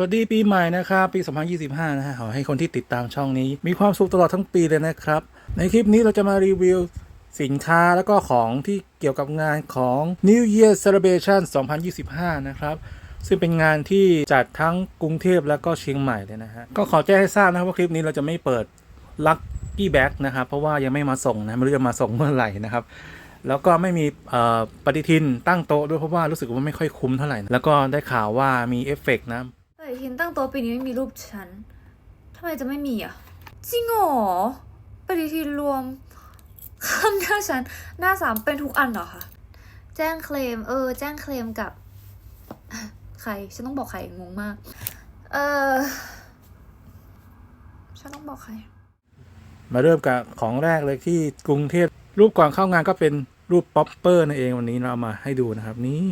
วัสดีปีใหม่นะครับ ปี 2025 นะฮะขอให้คนที่ติดตามช่องนี้ มีความสุขตลอดทั้งปีเลยนะครับ ในคลิปนี้เราจะมารีวิวสินค้าแล้วก็ของที่เกี่ยวกับงานของ New Year Celebration 2025 นะครับ ซึ่งเป็นงานที่จัดทั้งกรุงเทพแล้วก็เชียงใหม่เลยนะฮะ ก็ขอแจ้งให้ทราบนะครับว่าคลิปนี้เราจะไม่เปิด Lucky Bag นะครับ เพราะว่ายังไม่มาส่งนะ ไม่รู้จะมาส่งเมื่อไหร่นะครับแล้วก็ไม่มีปฏิทินตั้งโต๊ะด้วยเพราะว่ารู้สึกว่าไม่ค่อยคุ้มเท่าไหร่ แล้วก็ได้ข่าวว่ามีเอฟเฟกต์นะ ทินตั้งโต๊ะปีนี้ไม่มีรูปฉันทำไมจะไม่มีอะ จริงเหรอปฏิทินรวม ข้างหน้าฉัน หน้าสามเป็นทุกอันเหรอคะ แจ้งเคลม เออ แจ้งเคลมกับ ใคร ฉันต้องบอกใครงงมาก เออ ฉันต้องบอกใคร มาเริ่มกับของแรกเลยที่กรุงเทพรูปก่อนเข้างานก็เป็นรูปป๊อปเปอร์นั่นเองวันนี้เราเอามาให้ดูนะครับ นี่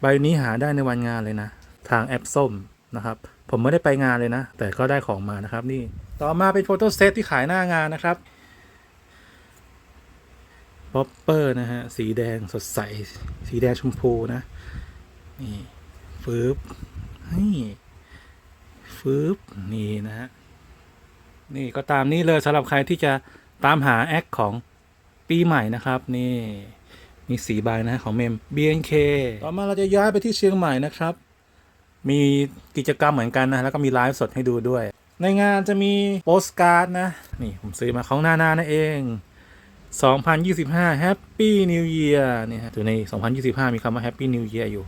ใบนี้หาได้ในวันงานเลยนะ ทางแอปส้มนะครับ ผมไม่ได้ไปงานเลยนะ แต่ก็ได้ของมานะครับนี่ต่อมาเป็นโฟโต้เซตที่ขายหน้างานนะครับป๊อปเปอร์นะฮะ สีแดงสดใส สีแดงชมพูนะ นี่ฟืบนี่ฟืบนี่นะฮะ นี่ก็ตามนี้เลยสำหรับใครที่จะตามหาแอคของปีใหม่นะครับ นี่มีสีใบนะฮะของเมม BNK ต่อมาเราจะย้ายไปที่เชียงใหม่นะครับ มีกิจกรรมเหมือนกันนะ แล้วก็มีไลฟ์สดให้ดูด้วย ในงานจะมีโปสการ์ดนะ นี่ผมซื้อมาของนานานั่นเอง 2025 Happy New Year เนี่ยฮะตัวใน 2025 มีคำว่า Happy New Year อยู่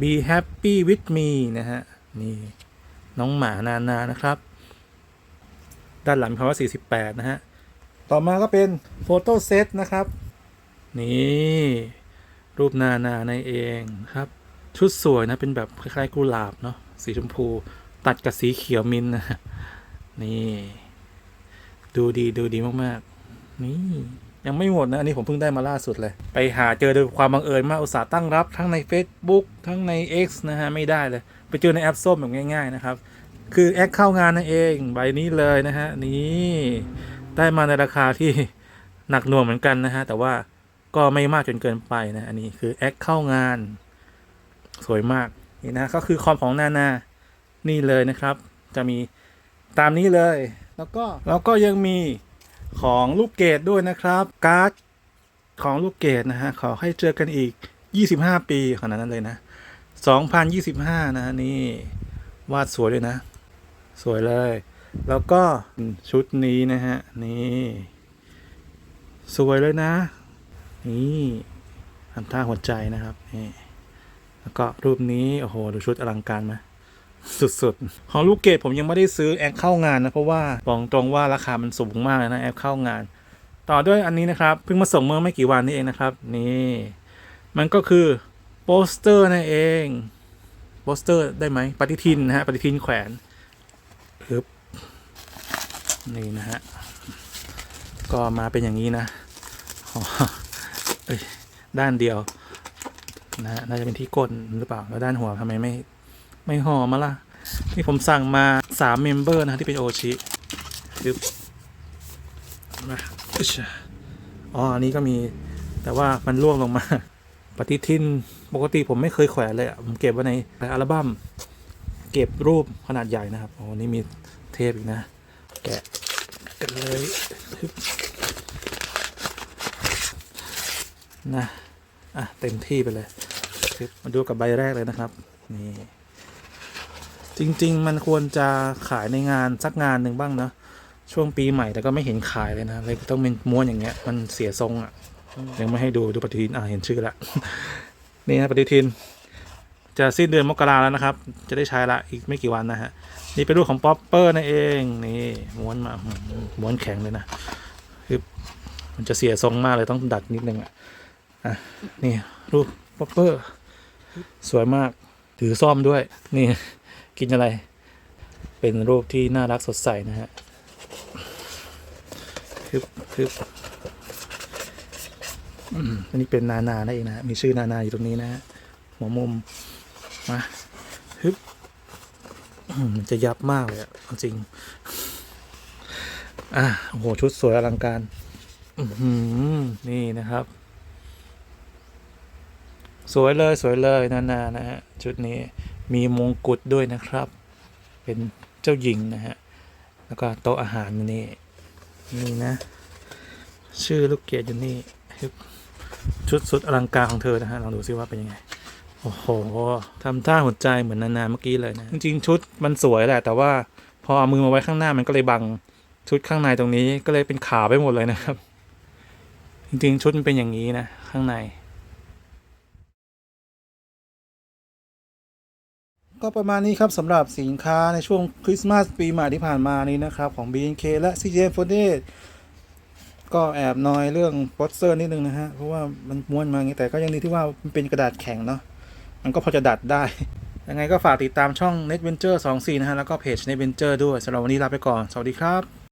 Be happy with me นะฮะ นี่น้องหมานานานะครับ ด้านหลังมีคำว่า 48 นะฮะ ต่อมาก็เป็นโฟโต้เซตนะครับ นี่ รูปนานาในเองครับ ชุดสวยนะ เป็นแบบคล้ายๆกุหลาบเนาะสีชมพู ตัดกับสีเขียวมินนะนี่ ดูดีดูดีมากๆ นี่ยังไม่หมดนะ อันนี้ผมเพิ่งได้มาล่าสุดเลย ไปหาเจอโดยความบังเอิญมากอุตส่าห์ตั้งรับทั้งใน Facebook ทั้งใน X นะฮะ ไม่ได้เลย ไปเจอในแอปส้มแบบง่าย ๆ นะครับ คือแอคเข้างานนั่นเองใบนี้เลยนะฮะ นี่ได้มาในราคาที่หนักหน่วงเหมือนกันนะฮะ แต่ว่าก็ไม่มากจนเกินไปนะ อันนี้คือแอคเข้างาน สวยมากนี่นะก็คือคอมของนานานี่เลยนะครับ จะมีตามนี้เลย แล้วก็แล้วก็ยังมีของลูกเกดด้วยนะครับการ์ดของลูกเกดนะฮะขอให้เจอกันอีก 25 ปีขนาดนั้นเลยนะ 2025 นะฮะนี่วาดสวยเลยนะ สวยเลย แล้วก็ชุดนี้นะฮะนี่สวยเลยนะ นี่ทำท่าหัวใจนะครับนี่ แล้วก็รูปนี้ โอ้โห ดูชุดอลังการไหมสุดๆ ของลูกเกดผมยังไม่ได้ซื้อแอคเข้างานนะ เพราะว่าบอกตรงว่าราคามันสูงมากเลยนะแอคเข้างาน ต่อด้วยอันนี้นะครับ เพิ่งมาส่งเมื่อไม่กี่วันนี้เองนะครับ นี่ มันก็คือโปสเตอร์นั่นเองโปสเตอร์ได้ไหมปฏิทินนะฮะปฏิทินแขวนปึ๊บนี่นะฮะก็มาเป็นอย่างนี้นะอ๋อเอ้ยด้านเดียว นะน่าจะเป็นที่ก้นหรือเปล่า แล้วด้านหัวทำไมไม่ไม่ห่อมาล่ะ นี่ผมสั่งมาสามเมมเบอร์นะฮะที่เป็นโอชิปึ๊บมาอ๋ออันนี้ก็มี แต่ว่ามันร่วงลงมา ปฏิทินปกติผมไม่เคยแขวนเลยอะผมเก็บไว้ในอัลบั้มเก็บรูปขนาดใหญ่นะครับโอ้นี่มีเทปอีกนะ แกะกันเลยฮึบนะ อะเต็มที่ไปเลยมาดูกับใบแรกเลยนะครับนี่จริง ๆ มันควรจะขายในงานสักงานหนึ่งบ้างเนะช่วงปีใหม่แต่ก็ไม่เห็นขายเลยนะเลยต้องเป็นม้วนอย่างเงี้ย มันเสียทรงอะยังไม่ให้ดูดูปฏิทินอ่าเห็นชื่อล้วนี่นะปฏิทิน จะสิ้นเดือนมกราแล้วนะครับ จะได้ใช้ละอีกไม่กี่วันนะฮะนี่เป็นรูปของป๊อปเปอร์นั่นเองนี่ม้วนมาม้วนแข็งเลยนะคือมันจะเสียทรงมากเลยต้องดัดนิดนึงอะ อะนี่รูปป๊อปเปอร์ สวยมากถือซ่อมด้วย นี่ กินอะไร เป็นรูปที่น่ารักสดใสนะฮะคือคืออืมอันนี้เป็นนานานั่นเองนะ มีชื่อนานาอยู่ตรงนี้นะฮะหัวมุม มาฮึบมันจะยับมากเลยอะจริง อะโอ้โหชุดสวยอลังการอืนี่นะครับ สวยเลยสวยเลยนานานะฮะชุดนี้มีมงกุฎด้วยนะครับ เป็นเจ้าหญิงนะฮะแล้วก็โต๊ะอาหารนี่นี่นะ ชื่อลูกเกดอยู่นี่ชุดสุดอลังการของเธอนะฮะลองดูซิว่าเป็นยังไงโอ้โหทำท่าหัวใจเหมือนนานาเมื่อกี้เลยนะจริงๆชุดมันสวยแหละ แต่ว่าพอเอามือมาไว้ข้างหน้ามันก็เลยบังชุดข้างในตรงนี้ก็เลยเป็นขาวไปหมดเลยนะครับ จริงๆชุดมันเป็นอย่างนี้นะ ข้างใน ก็ประมาณนี้ครับสำหรับสินค้าในช่วงคริสต์มาสปีใหม่ที่ผ่านมานี้นะครับ ของ B&K และ CJ f o r d ก็แอบนอยเรื่องโปสเตอร์นิดนึงนะฮะ เพราะว่ามันม้วนมาอย่างนี้แต่ก็ยังดีที่ว่ามันเป็นกระดาษแข็งเนาะมันก็พอจะดัดได้ ยังไงก็ฝากติดตามช่อง Net Venture 24 นะฮะ แล้วก็เพจ Net Venture ด้วยสำหรับวันนี้ลาไปก่อน สวัสดีครับ